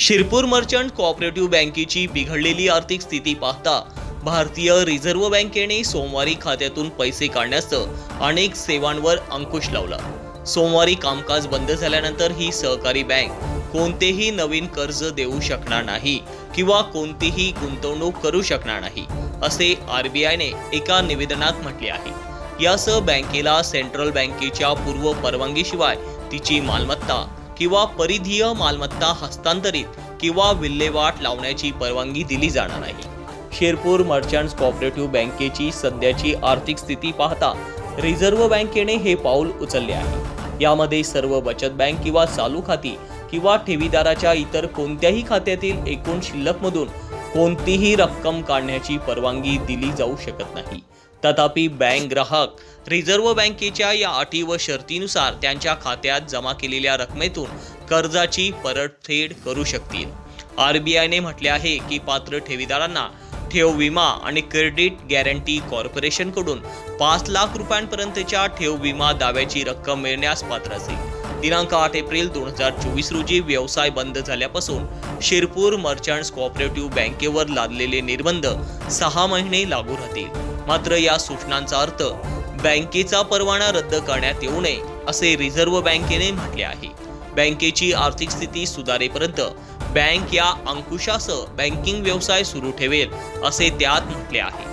Shirpur merchant cooperative बँकेची बिघडलेली आर्थिक स्थिती पाहता भारतीय रिझर्व्ह बँकेने सोमवारी खात्यातून पैसे काढण्याचं अनेक सेवांवर अंकुश लावला. सोमवारी कामकाज बंद झाल्यानंतर ही सहकारी बँक कोणतेही नवीन कर्ज देऊ शकणार नाही किंवा कोणतीही गुंतवणूक करू शकणार नाही असे आरबीआयने एका निवेदनात म्हटले आहे. यासह बँकेला सेंट्रल बँकेच्या पूर्व परवानगीशिवाय तिची मालमत्ता किंवा परिधीय मालमत्ता हस्तांतरित किंवा विल्हेवाट लावण्याची परवानगी दिली जाणार नाही. शेरपूर मर्चंट्स कॉपरेटिव्ह बँकेची सध्याची आर्थिक स्थिती पाहता रिझर्व्ह बँकेने हे पाऊल उचलले आहे. यामध्ये सर्व बचत बँक किंवा चालू खाती किंवा ठेवीदाराच्या इतर कोणत्याही खात्यातील एकूण शिल्लकमधून कोणतीही रक्कम काढण्याची परवानगी दिली जाऊ शकत नाही. तथापि बँक ग्राहक रिझर्व्ह बँकेच्या या अटी व शर्तीनुसार त्यांच्या खात्यात जमा केलेल्या रकमेतून कर्जाची परतफेड करू शकतील. आर बी आयने म्हटले आहे की पात्र ठेवीदारांना ठेव विमा आणि क्रेडिट गॅरंटी कॉर्पोरेशनकडून पाच लाख रुपयांपर्यंतच्या ठेव विमा दाव्याची रक्कम मिळण्यास पात्र असेल. दिनांक आठ एप्रिल दोन हजार चोवीस रोजी व्यवसाय बंद झाल्यापासून शिरपूर मर्चंट्स कोऑपरेटिव्ह बँकेवर लादलेले निर्बंध सहा महिने लागू राहतील. मात्र या सूचनांचा अर्थ बँकेचा परवाना रद्द करण्यात येऊ नये असे रिझर्व्ह बँकेने म्हटले आहे. बँकेची आर्थिक स्थिती सुधारेपर्यंत बँक या अंकुशासह बँकिंग व्यवसाय सुरू ठेवेल असे त्यात म्हटले आहे.